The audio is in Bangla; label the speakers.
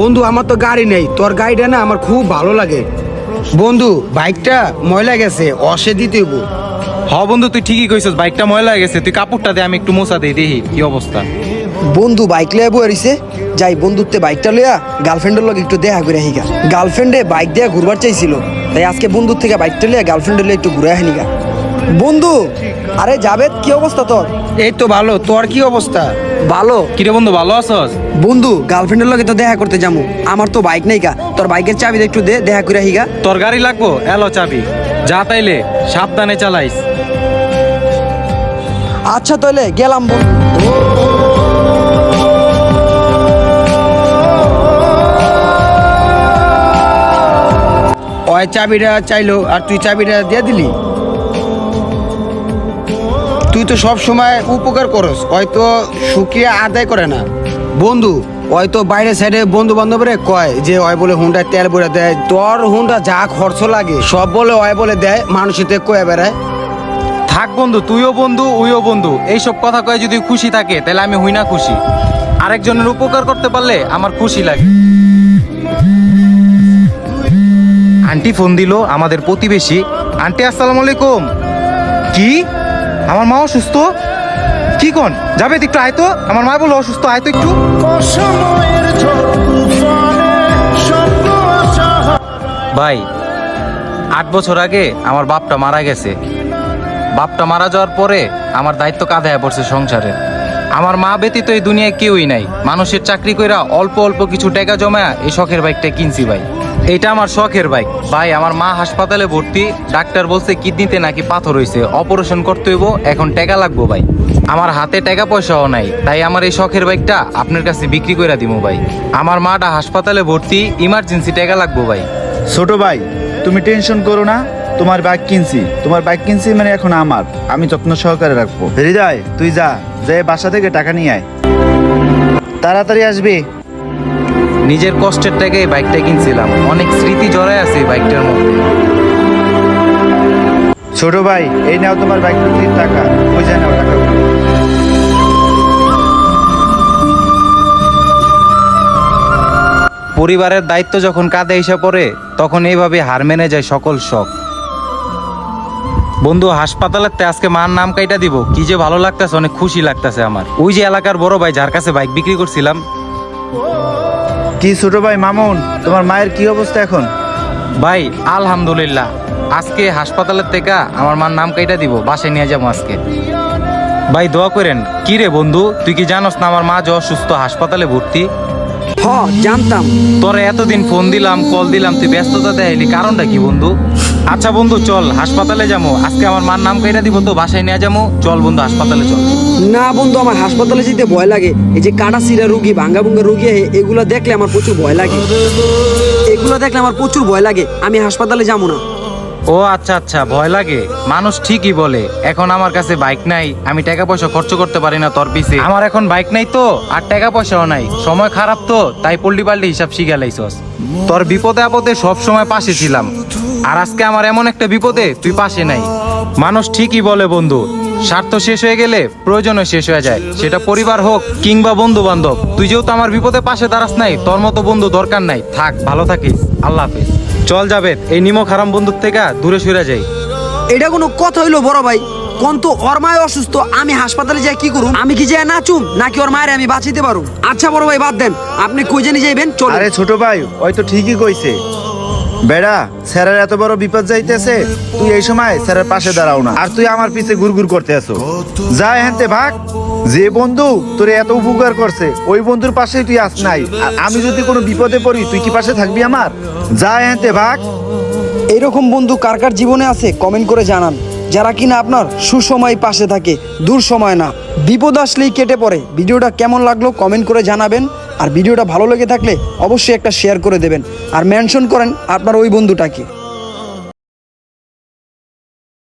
Speaker 1: বন্ধু আমার তো গাড়ি নেই। তোর গাড়িটা না আমার খুব ভালো লাগে। বন্ধু বাইকটা ময়লা গেছে অসে দিতে
Speaker 2: হ বন্ধু তুই ঠিকই কইছিস বাইকটা ময়লা গেছে। তুই কাপড়টা দে আমি একটু মোছা দিই দেখি কি অবস্থা।
Speaker 3: বন্ধু বাইক লয়ে বয়ে রইছে। যাই বন্ধুত্বে বাইকটা লইয়া গার্লফ্রেন্ডের লগে একটু দেখা করে আহিগা গার্লফ্রেন্ডে বাইক দেয়া ঘুরবার চাইছিল। তাই আজকে বন্ধুর থেকে বাইকটা লইয়া গার্লফ্রেন্ডের লইয়া একটু ঘুরে আহিনিগা বন্ধু আরে জাবেদ কি অবস্থা তোর?
Speaker 1: এই তো ভালো তোর কি অবস্থা?
Speaker 3: ভালো।
Speaker 2: কিরে বন্ধু ভালো আছস?
Speaker 3: বন্ধু গার্লফ্রেন্ডের লগে তো দেখা করতে যাব আমার তো বাইক নেই গা। তোর বাইকের চাবি দে একটু দে দেখা করে আহিগা
Speaker 2: তোর গাড়ি লাগবো? এলো চাবি। যা তাইলে সাবধানে চালাইস।
Speaker 3: আচ্ছা তাহলে গেলাম বন্ধু।
Speaker 1: ওই চাবিটা চাইলো আর তুই চাবিটা দিয়ে দিলি? তুই তো সব সময় উপকার করস, হয়তো শুকিয়ে আদায় করে না। বন্ধু, হয়তো বাইরে সাইডে বন্ধু বান্ধবরে কয় যে ওই বলে হুন্ডা তেল ভরে দেয়, তোর হুন্ডা যা খরচ লাগে, সব বলে ওই বলে দেয়, মানুষের কয়ে বেড়ায়।
Speaker 2: থাক বন্ধু, তুইও বন্ধু, উইও বন্ধু, এইসব কথা কয়ে যদি খুশি থাকে, তাহলে আমি হই না খুশি। আরেকজনের উপকার করতে পারলে আমার খুশি লাগে। আন্টি ফোন দিল আমাদের প্রতিবেশী। আন্টি, আসসালামু আলাইকুম। কি? আমার মা অসুস্থ? কি কোন? যাবে একটু আয় তো। আমার মা বলল, অসুস্থ, আয় তো একটু। ভাই, আট বছর আগে আমার বাপটা মারা গেছে। বাপটা মারা যাওয়ার পরে আমার দায়িত্ব কাঁধে পড়ছে সংসারে আমার মা ব্যতীত এই দুনিয়ায় কেউই নাই। মানুষের চাকরি কইরা অল্প অল্প কিছু টাকা জমা এই শখের বাইকটা কিনছি ভাই। এটা আমার শখের বাইক। ভাই, আমার মা হাসপাতালে ভর্তি, ডাক্তার বলছে কিডনিতে নাকি পাথর হইছে। অপারেশন করতে হইব, এখন টাকা লাগবো ভাই। আমার হাতে টাকা পয়সাও নাই, তাই আমার এই শখের বাইকটা আপনার কাছে বিক্রি করে দিব ভাই। আমার মাটা হাসপাতালে ভর্তি ইমার্জেন্সি টাকা লাগবো ভাই।
Speaker 4: ছোট ভাই, তুমি টেনশন করো না। তোমার বাইক কিনছি। তোমার বাইক কিনছি মানে এখন আমার। আমি যত্ন সহকারে রাখব। হৃদয় তুই যা। যে বাসা থেকে টাকা নিয়ে আয়। তাড়াতাড়ি আসবি।
Speaker 2: নিজের কষ্টের টাকায় বাইকটা কিনছিলাম। অনেক স্মৃতি জড়ায় আছে এই বাইকটার মধ্যে।
Speaker 4: ছোট ভাই এই নাও তোমার বাইক বিক্রির টাকা। ওই যায় নাও টাকা।
Speaker 2: পরিবারের দায়িত্ব যখন কাঁধে এসে পড়ে তখন এইভাবে হার মেনে যায় সকল শখ। বন্ধু হাসপাতালের তে আজকে মার নাম কাইটা দিব। কি যে ভালো লাগতেছে অনেক খুশি লাগতেছে আমার। ওই যে এলাকার বড় ভাই যার কাছে বাইক বিক্রি করছিলাম।
Speaker 4: কি ছোট ভাই মামুন তোমার মায়ের কি অবস্থা এখন?
Speaker 2: ভাই আলহামদুলিল্লাহ। আজকে হাসপাতালের থেকে আমার মার নাম কাইটা দিব বাসায় নিয়ে যাব আজকে। ভাই দোয়া করেন। কি রে বন্ধু তুই কি জানোস না আমার মা যে অসুস্থ হাসপাতালে ভর্তি?
Speaker 3: হ জানতাম।
Speaker 2: তোরে এতদিন ফোন দিলাম কল দিলাম তুই ব্যস্ততা দেখাইলি কারণটা কি বন্ধু? আচ্ছা বন্ধু চল হাসপাতালে যাব আজকে আমার মার নাম কাইটা দিব তো বাসায় নিয়ে যাব চল বন্ধু হাসপাতালে চল।
Speaker 3: না বন্ধু আমার হাসপাতালে যেতে ভয় লাগে। এই যে কাটা সিরা রুগী ভাঙ্গা ভুঙ্গা রুগী এগুলো দেখলে আমার প্রচুর ভয় লাগে। এগুলো দেখলে আমার প্রচুর ভয় লাগে। আমি হাসপাতালে যাব না।
Speaker 2: ও আচ্ছা আচ্ছা ভয় লাগে। মানুষ ঠিকই বলে এখন আমার কাছে বাইক নাই আমি টাকা পয়সা খরচ করতে পারি না তোর পিছে। আমার এখন বাইক নাই তো আর টাকা পয়সাও নাই। সময় খারাপ তো তাই পল্টি পাল্টি হিসাব শিখে লাইছস। তোর বিপদে আপদে সব সময় পাশে ছিলাম। আর আজকে আমার এমন একটা বিপদে তুই পাশে নাই। মানুষ ঠিকই বলে বন্ধু স্বার্থ শেষ হয়ে গেলে প্রয়োজনও শেষ হয়ে যায়। সেটা পরিবার হোক কিংবা বন্ধু বান্ধব তুই যেহেতু আমার বিপদে পাশে দাঁড়াস নাই তোর মতো বন্ধু দরকার নাই। থাক ভালো থাকিস। আল্লাহ হাফিজ। চল যাবে এই নিমক হারাম বন্ধুর থেকে দূরে সরে যাই।
Speaker 3: এটা কোনো কথা হইল বড় ভাই। কোন তো ওর মায় অসুস্থ আমি হাসপাতালে যাই কি করুম? আমি কি যাই নাচুম নাকি ওর মায়ের আমি বাঁচাইতে পারুম? আচ্ছা বড় ভাই বাদ দেন। আপনি কই জানি যাইবেন? চল
Speaker 4: আরে ছোট ভাই ওই তো ঠিকই কইছে। বেড়া, স্যারের এত বড় বিপদ যাইতেছে, তুই এই সময় স্যারের পাশে দাঁড়াও না। আর তুই আমার পিছে ঘুরঘুর করতে আসো যা হেনতে ভাগ, যে বন্ধু তোর এত উপকার করছে, ওই বন্ধুর পাশেই তুই আস নাই। আর আমি যদি কোনো বিপদে পড়ি, তুই কি পাশে থাকবি আমার? যা হেনতে ভাগ।
Speaker 3: এইরকম বন্ধু কার কার জীবনে আছে কমেন্ট করে জানান। যারা কিনা আপনার সুসময় পাশে থাকে, দূর সময় না। বিপদ আসলেই কেটে পড়ে। ভিডিওটা কেমন লাগল কমেন্ট করে জানাবেন। আর ভিডিওটা ভালো লেগে থাকলে অবশ্যই একটা শেয়ার করে দেবেন। আর মেনশন করেন আপনার ওই বন্ধুটাকে।